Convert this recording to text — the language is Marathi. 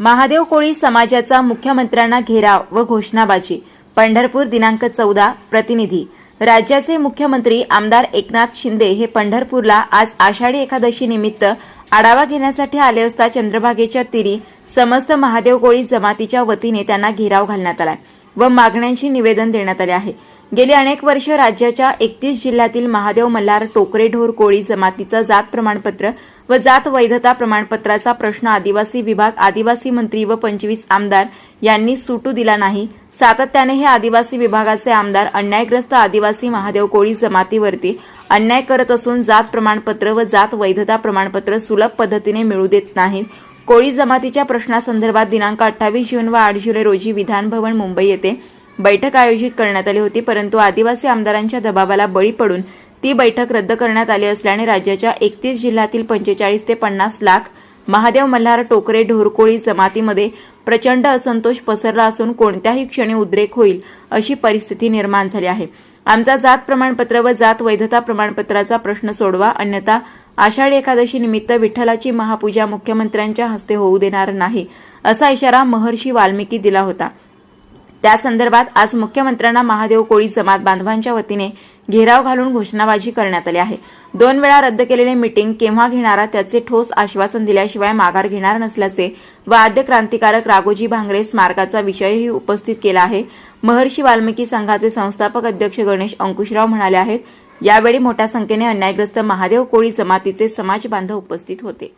महादेव कोळी समाजाचा मुख्यमंत्र्यांना घेराव व घोषणाबाजी. पंढरपूर दिनांक चौदा प्रतिनिधी. राज्याचे मुख्यमंत्री आमदार एकनाथ शिंदे हे पंढरपूरला आज आषाढी एकादशी निमित्त आढावा घेण्यासाठी आले असता चंद्रभागेच्या तिरी समस्त महादेव कोळी जमातीच्या वतीने त्यांना घेराव घालण्यात आला व मागण्यांची निवेदन देण्यात आले आहे. गेली अनेक वर्ष राज्याच्या एकतीस जिल्ह्यातील महादेव मल्हार टोकरे ढोर कोळी जमातीचं जात प्रमाणपत्र व जात वैधता प्रमाणपत्राचा प्रश्न आदिवासी विभाग आदिवासी मंत्री व पंचवीस आमदार यांनी सुटू दिला नाही. सातत्याने हे आदिवासी विभागाचे आमदार अन्यायग्रस्त आदिवासी महादेव कोळी जमातीवरती अन्याय करत असून जात प्रमाणपत्र व जात वैधता प्रमाणपत्र सुलभ पद्धतीने मिळू देत नाहीत. कोळी जमातीच्या प्रश्नासंदर्भात दिनांक अठ्ठावीस जून व आठ जुलै रोजी विधानभवन मुंबई येथे बैठक आयोजित करण्यात आली होती परंतु आदिवासी आमदारांच्या दबावाला बळी पडून ती बैठक रद्द करण्यात आली असल्याने राज्याच्या एकतीस जिल्ह्यातील पंचेचाळीस ते पन्नास लाख महादेव मल्हार टोकरे ढोरकोळी जमातीमध्ये प्रचंड असंतोष पसरला असून कोणत्याही क्षणी उद्रेक होईल अशी परिस्थिती निर्माण झाली आहे. आमचा जात प्रमाणपत्र व जात वैधता प्रमाणपत्राचा प्रश्न सोडवा अन्यथा आषाढी एकादशी निमित्त विठ्ठलाची महापूजा मुख्यमंत्र्यांच्या हस्ते होऊ देणार नाही असा इशारा महर्षी वाल्मिकी दिला होता. त्या संदर्भात आज मुख्यमंत्र्यांना महादेव कोळी जमात बांधवांच्या वतीने घेराव घालून घोषणाबाजी करण्यात आली आहे. दोन वेळा रद्द केलेले मीटिंग केव्हा घेणारा त्याचे ठोस आश्वासन दिल्याशिवाय माघार घेणार नसल्याचे व आद्य क्रांतिकारक राघोजी भांगरे स्मारकाचा विषयही उपस्थित केला आहे. महर्षी वाल्मिकी संघाचे संस्थापक अध्यक्ष गणेश अंकुशराव म्हणाले आहेत यावेळी मोठ्या संख्येने अन्यायग्रस्त महादेव कोळी जमातीचे समाज बांधव उपस्थित होते.